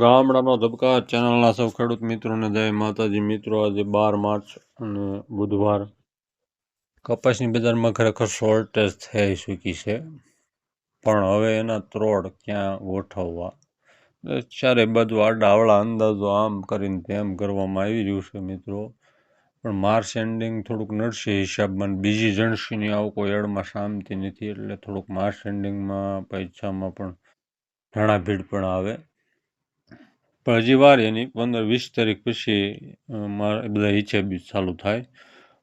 ગામડાનો ધબકા ચેનલના સૌ ખેડૂત મિત્રોને જય માતાજી. મિત્રો, આજે બાર માર્ચ અને બુધવાર કપાસની બજારમાં ખરેખર શોર્ટેજ થઈ ચૂકી છે. પણ હવે એના ત્રોડ ક્યાં ગોઠવવા? ચારે બાજુ આડાવડા અંદાજો આમ કરીને તેમ કરવામાં આવી રહ્યું છે મિત્રો. પણ માર્ચ એન્ડિંગ થોડુંક નડશે હિસાબમાં. બીજી જણસીની આવું કોઈ એડમાં શાંતિ નથી એટલે થોડુંક માર્ચ એન્ડિંગમાં પૈસામાં પણ ઘણા ભીડ પણ આવે. પણ હજી વાર એની પંદર વીસ તારીખ પછી મારા બધા હિસાબ ચાલુ થાય.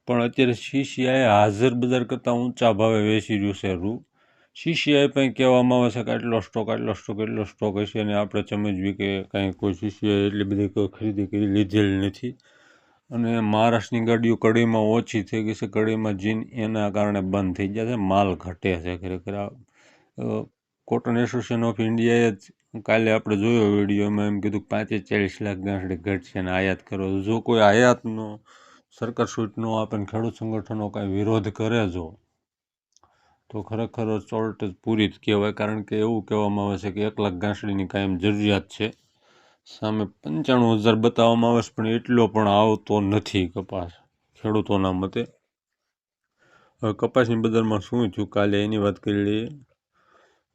પણ અત્યારે સીસીઆઈ હાજર બજાર કરતાં ઊંચા ભાવે વેચી રહ્યું છે રૂ. સીસીઆઈ પણ કહેવામાં આવે છે કે આટલો સ્ટોક આટલો સ્ટોક એટલો સ્ટોક હશે અને આપણે સમજવી કે કાંઈ કોઈ સીસીઆઈ એટલી બધી કોઈ ખરીદી કરી લીધેલ નથી. અને મહારાષ્ટ્રની ગાડીઓ કડીમાં ઓછી થઈ ગઈ છે. કડીમાં જીન એના કારણે બંધ થઈ ગયા છે. માલ ઘટે છે ખરેખર કોટન એસોસિએશન ઓફ ઇન્ડિયાએ જ કાલે આપણે જોયો વિડીયોમાં એમ કીધું કે પાંચે ચાલીસ લાખ ગાંસડી ઘટશે અને આયાત કરો. જો કોઈ આયાતનો, સરકાર છૂટ ન આપે ને ખેડૂત સંગઠનો કાંઈ વિરોધ કરે જો, તો ખરેખર શોર્ટેજ પૂરી જ કહેવાય. કારણ કે એવું કહેવામાં આવે છે કે એક લાખ ગાંસડીની કાયમ જરૂરિયાત છે. સામે પંચાણું હજાર બતાવવામાં આવે છે, પણ એટલો પણ આવતો નથી કપાસ ખેડૂતોના મતે. હવે કપાસની બજારમાં શું થયું? કાલે એની વાત કરી લઈએ.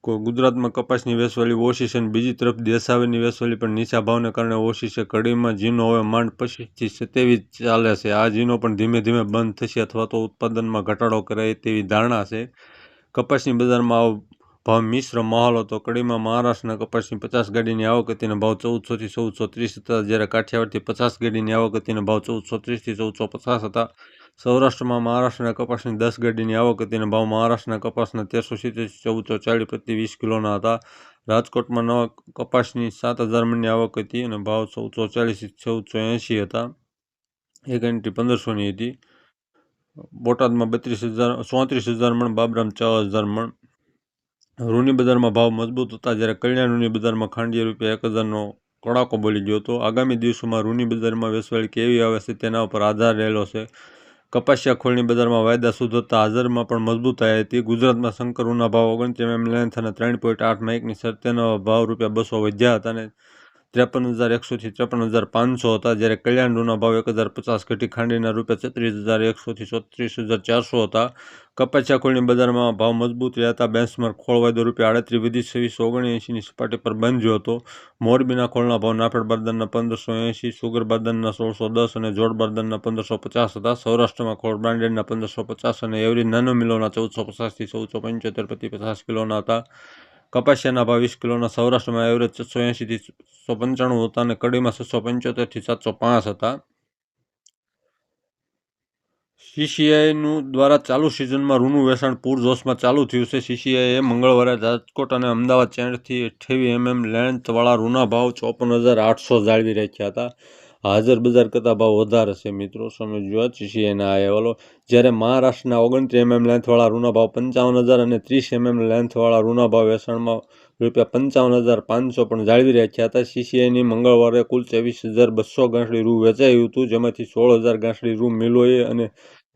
ગુજરાતમાં કપાસની વેસવાલી ઓછી અને બીજી તરફ દેસાવીની વેસવાલી પણ નીચા ભાવને કારણે ઓછી છે. કડીમાં જીનો હવે માંડ પચીસથી સત્યાવીસ ચાલે છે. આ ઝીનો પણ ધીમે ધીમે બંધ થશે અથવા તો ઉત્પાદનમાં ઘટાડો કરાય તેવી ધારણા છે. કપાસની બજારમાં ભાવ મિશ્ર માહોલ હતો. કડીમાં મહારાષ્ટ્રના કપાસની પચાસ ગાડીની આવક હતી અને ભાવ ચૌદસોથી ચૌદસો ત્રીસ હતા. જ્યારે કાઠિયાવાડથી પચાસ ગાડીની આવક હતી અને ભાવ ચૌદસો ત્રીસથી ચૌદસો પચાસ હતા. સૌરાષ્ટ્રમાં મહારાષ્ટ્રના કપાસની દસ ગાડીની આવક હતી અને ભાવ મહારાષ્ટ્રના કપાસના તેરસો સિત્તેરથી ચૌદસો ચાલીસ પ્રતિ વીસ કિલોના હતા. રાજકોટમાં નવા કપાસની સાત હજાર મણની આવક હતી અને ભાવ ચૌદસો ચાલીસ ચૌદસો એંશી હતા. એક એન્ટ્રી પંદરસોની હતી. બોટાદમાં બત્રીસ હજાર, ચોત્રીસ હજાર મણ, બાબરામ ચાર હજાર મણ. રૂની બજારમાં ભાવ મજબૂત હતા જ્યારે કલ્યાણ રૂની બજારમાં ખાંડિયા રૂપિયા એક હજારનો કડાકો બોલી ગયો હતો. આગામી દિવસોમાં રૂની બજારમાં વેસવાળી કેવી આવે છે તેના ઉપર આધાર રહેલો છે. કપાસિયા ખોળની બજારમાં વાયદા સુધરતા હાજરમાં પણ મજબૂતાઈ હતી. ગુજરાતમાં શંકર ઉના ભાવ ઓગણત્રીસ એમ લેન્થ અને ત્રણ પોઈન્ટ આઠ એકની સત્યનો ભાવ રૂપિયા બસો વધ્યા હતા અને ત્રેપન હજાર એકસોથી ત્રેપન હજાર પાંચસો હતા. જ્યારે કલ્યાણ રૂના ભાવ એક હજાર પચાસ ઘટી ખાંડીના રૂપિયા છત્રીસ હજાર એકસોથી છત્રીસ હજાર ચારસો હતા. કપાસિયા ખોળની બજારમાં ભાવ મજબૂત રહ્યા હતા. બેન્ચમાર્ક ખોળ વાયદો રૂપિયા આડત્રીસ, વધી છવ્વીસો, ઓગણએંશીની સપાટી પર બંધ્યો હતો. મોરબીના ખોળના ભાવ નાફેડ બારદાનના પંદરસો એંશી, સુગર બારદાનના સોળસો દસ અને જોડ બારદાનના પંદરસો પચાસ હતા. સૌરાષ્ટ્રમાં ખોળ બ્રાન્ડેડના પંદરસો પચાસ અને એવરી નાનો મિલોના ચૌદસો પચાસથી ચૌદસો પંચોતેર પ્રતિ પચાસ કિલોના હતા. કપાસિયાના ભાવ કિલોના સૌરાષ્ટ્રમાં એવરેજ છસો એંશીથી છસો પંચાણું હતા અને કડીમાં છસો પંચોતેરથી સાતસો પાંચ હતા. સીસીઆઈનું દ્વારા ચાલુ સિઝનમાં ઋણું વેચાણ પૂરજોશમાં ચાલુ થયું છે. સીસીઆઈએ મંગળવારે રાજકોટ અને અમદાવાદ ચેન્ડથી અઠ્યાવી એમએમ લેન્થવાળા રૂના ભાવ ચોપન હજાર આઠસો જાળવી રાખ્યા હતા. હાજર બજાર કરતાં ભાવ વધારે છે. મિત્રો, સમજવા સીસીઆઈના આ અહેવાલો જ્યારે મહારાષ્ટ્રના ઓગણત્રીસ એમએમ લેન્થવાળા રૂના ભાવ પંચાવન હજાર અને ત્રીસ એમએમ લેન્થવાળા રૂના ભાવ વેચાણમાં રૂપિયા પંચાવન હજાર પાંચસો પણ જાળવી રાખ્યા હતા. સીસીઆઈની મંગળવારે કુલ ચોવીસ હજાર બસો ગાંસડી રૂ વેચાયું હતું. જેમાંથી સોળ હજાર ગાંસડી રૂ મિલોએ અને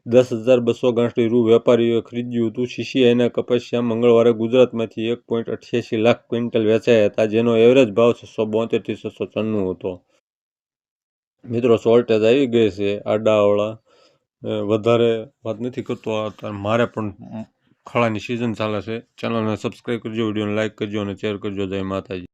દસ હજાર બસો ગાંસડી રૂ વેપારીઓએ ખરીદ્યું હતું. સીસીઆઈના કપાસિયા મંગળવારે ગુજરાતમાંથી એક પોઈન્ટ અઠ્યાસી લાખ ક્વિન્ટલ વેચાયા હતા, જેનો એવરેજ ભાવ છસો બોતેરથી છસો છન્નું હતો. મિત્રો શોર્ટેજ આવી ગઈ છે, આડાવાળા. વધારે વાત નથી કરતો મારે પણ ખળાની સિઝન ચાલે છે. ચેનલને સબસ્ક્રાઈબ કરજો, વિડીયોને લાઇક કરજો અને શેર કરજો. જય માતાજી.